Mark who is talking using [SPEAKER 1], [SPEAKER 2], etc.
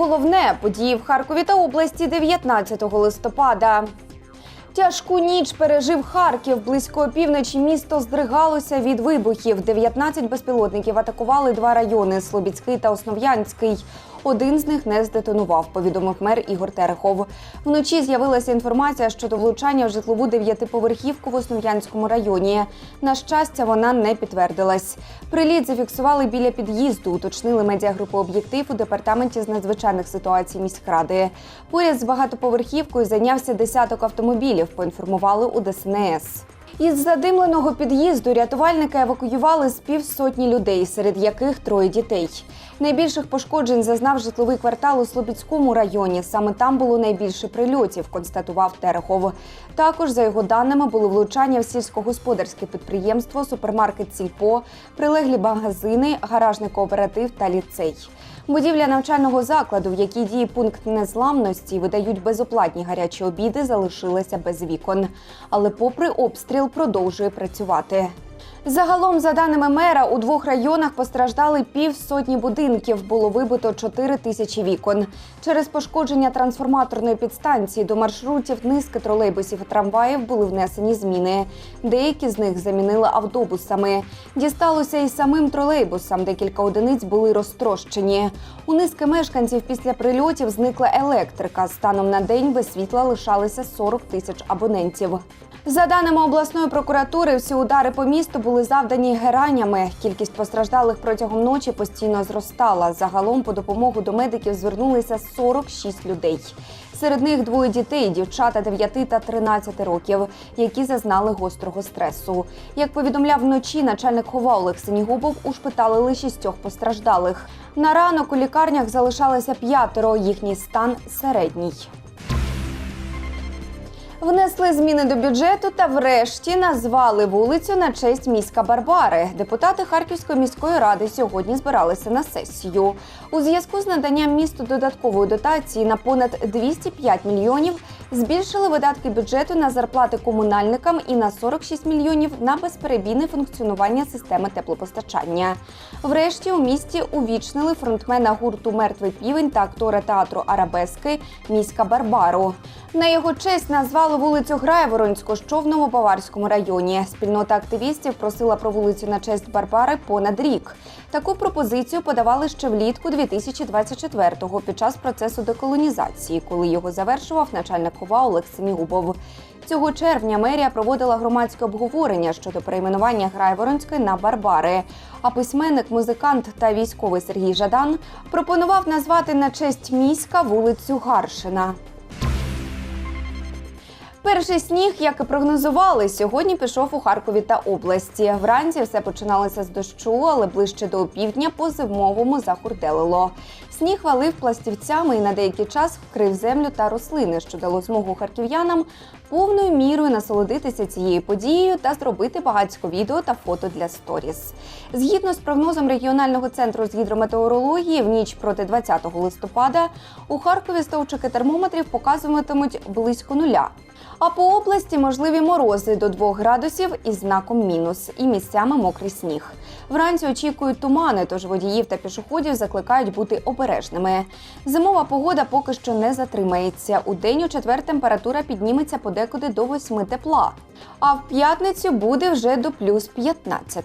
[SPEAKER 1] головне події в Харкові та області 19 листопада. Тяжку ніч пережив Харків. Близько опівночі місто здригалося від вибухів. 19 безпілотників атакували два райони Слобідський та Основ'янський. Один з них не здетонував, повідомив мер Ігор Терехов. Вночі з'явилася інформація щодо влучання в житлову дев'ятиповерхівку в Основ'янському районі. На щастя, вона не підтвердилась. Приліт зафіксували біля під'їзду, уточнили медіагрупи об'єктив у департаменті з надзвичайних ситуацій міськради. Поряд з багатоповерхівкою зайнявся десяток автомобілів. Поінформували у ДСНС. Із задимленого під'їзду рятувальники евакуювали з півсотні людей, серед яких троє дітей. Найбільших пошкоджень зазнав житловий квартал у Слобідському районі. Саме там було найбільше прильотів, констатував Терехов. Також, за його даними, були влучання в сільськогосподарське підприємство, супермаркет Сільпо, прилеглі магазини, гаражний кооператив та ліцей. Будівля навчального закладу, в якій діє пункт незламності, видають безоплатні гарячі обіди, залишилася без вікон. Але, попри обстріл, продовжує працювати. Загалом, за даними мера, у двох районах постраждали півсотні будинків. Було вибито 4 тисячі вікон. Через пошкодження трансформаторної підстанції до маршрутів низки тролейбусів і трамваїв були внесені зміни. Деякі з них замінили автобусами. Дісталося і самим тролейбусам. Декілька одиниць були розтрощені. У низки мешканців після прильотів зникла електрика. Станом на день без світла лишалися 40 тисяч абонентів. За даними обласної прокуратури, всі удари по місту були завдані геранями. Кількість постраждалих протягом ночі постійно зростала. Загалом по допомогу до медиків звернулися 46 людей. Серед них двоє дітей, дівчата 9 та 13 років, які зазнали гострого стресу. Як повідомляв вночі, начальник хова Олег Синігубов ушпиталили шістьох постраждалих. На ранок у лікарнях залишалося п'ятеро. Їхній стан середній. Внесли зміни до бюджету та врешті назвали вулицю на честь міська Барбари. Депутати Харківської міської ради сьогодні збиралися на сесію. У зв'язку з наданням місту додаткової дотації на понад 205 мільйонів збільшили видатки бюджету на зарплати комунальникам і на 46 мільйонів на безперебійне функціонування системи теплопостачання. Врешті у місті увічнили фронтмена гурту Мертвий півень та актора театру Арабески міська Барбару. На його честь назвали вулицю Граєворонську, що в Новобаварському районі. Спільнота активістів просила про вулицю на честь Барбари понад рік. Таку пропозицію подавали ще влітку 2024-го під час процесу деколонізації, коли його завершував начальник хова Олег Семігубов. Цього червня мерія проводила громадське обговорення щодо перейменування Грайворонської на Барбари. А письменник, музикант та військовий Сергій Жадан пропонував назвати на честь міська вулицю Гаршина. Перший сніг, як і прогнозували, сьогодні пішов у Харкові та області. Вранці все починалося з дощу, але ближче до опівдня по зимовому захурделило. Сніг валив пластівцями і на деякий час вкрив землю та рослини, що дало змогу харків'янам повною мірою насолодитися цією подією та зробити багатько відео та фото для сторіс. Згідно з прогнозом регіонального центру з гідрометеорології, в ніч проти 20 листопада у Харкові стовчики термометрів показуватимуть близько нуля. А по області можливі морози до 2 градусів із знаком мінус і місцями мокрий сніг. Вранці очікують тумани, тож водіїв та пішоходів закликають бути обережними. Зимова погода поки що не затримається. У день у четвер температура підніметься подекуди до 8 тепла. А в п'ятницю буде вже до плюс 15.